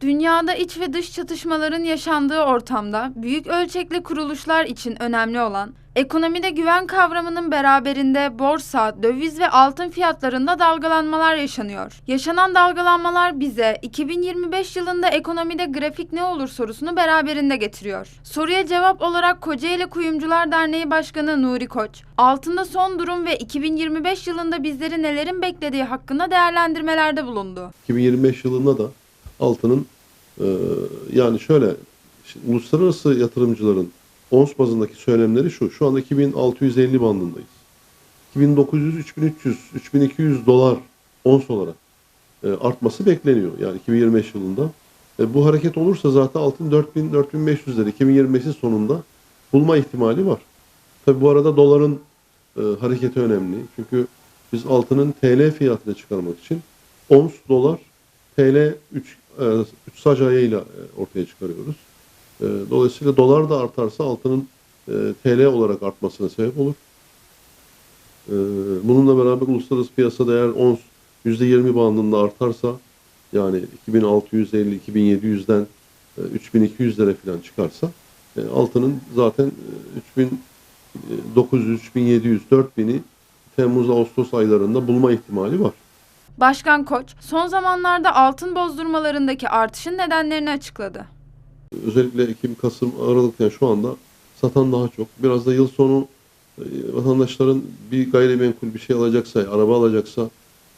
Dünyada iç ve dış çatışmaların yaşandığı ortamda büyük ölçekli kuruluşlar için önemli olan ekonomide güven kavramının beraberinde borsa, döviz ve altın fiyatlarında dalgalanmalar yaşanıyor. Yaşanan dalgalanmalar bize 2025 yılında ekonomide grafik ne olur sorusunu beraberinde getiriyor. Soruya cevap olarak Kocaeli Kuyumcular Derneği Başkanı Nuri Koç, altında son durum ve 2025 yılında bizleri nelerin beklediği hakkında değerlendirmelerde bulundu. 2025 yılında da altının e, yani şöyle şimdi uluslararası yatırımcıların ons bazındaki söylemleri şu. Şu anda 2650 bandındayız. 2900, 3300, 3200 dolar ons olarak e, artması bekleniyor. Yani 2025 yılında. E, bu hareket olursa zaten altın 4000 4500'leri 2025'in sonunda bulma ihtimali var. Tabi bu arada doların e, hareketi önemli. Çünkü biz altının TL fiyatını çıkarmak için ons dolar TL 3 e, 3 sac ayıyla e, ortaya çıkarıyoruz. E, Dolayısıyla dolar da artarsa altının e, TL olarak artmasına sebep olur. E, Bununla beraber uluslararası piyasada eğer ons %20 bandında artarsa yani 2650-2700'den 3200'lere falan çıkarsa e, altının zaten e, 3900, 3700, 4000'i Temmuz Ağustos aylarında bulma ihtimali var. Başkan Koç, son zamanlarda altın bozdurmalarındaki artışın nedenlerini açıkladı. Özellikle Ekim, Kasım, Aralık yani şu anda satan daha çok. Biraz da yıl sonu e, vatandaşların bir gayrimenkul bir şey alacaksa, araba alacaksa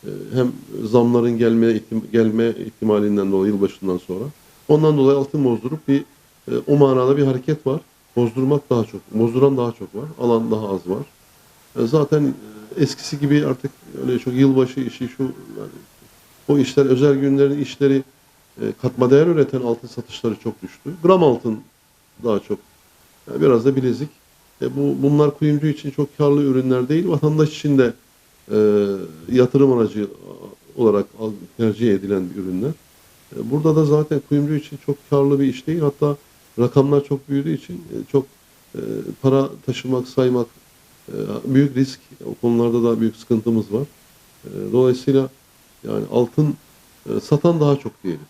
e, hem zamların gelme gelme ihtimalinden dolayı yılbaşından sonra ondan dolayı altın bozdurup bir e, o manada bir hareket var. Bozdurmak daha çok, bozduran daha çok var. Alan daha az var. Zaten eskisi gibi artık öyle çok yılbaşı işi şu yani o işler özel günlerin işleri e, katma değer üreten altın satışları çok düştü. Gram altın daha çok. Yani biraz da bilezik. E, bu bunlar kuyumcu için çok karlı ürünler değil. Vatandaş için de e, yatırım aracı olarak tercih edilen ürünler. E, burada da zaten kuyumcu için çok karlı bir iş değil. Hatta rakamlar çok büyüdüğü için e, çok e, para taşımak, saymak büyük risk. O konularda da büyük sıkıntımız var. E, dolayısıyla yani altın e, satan daha çok diyelim.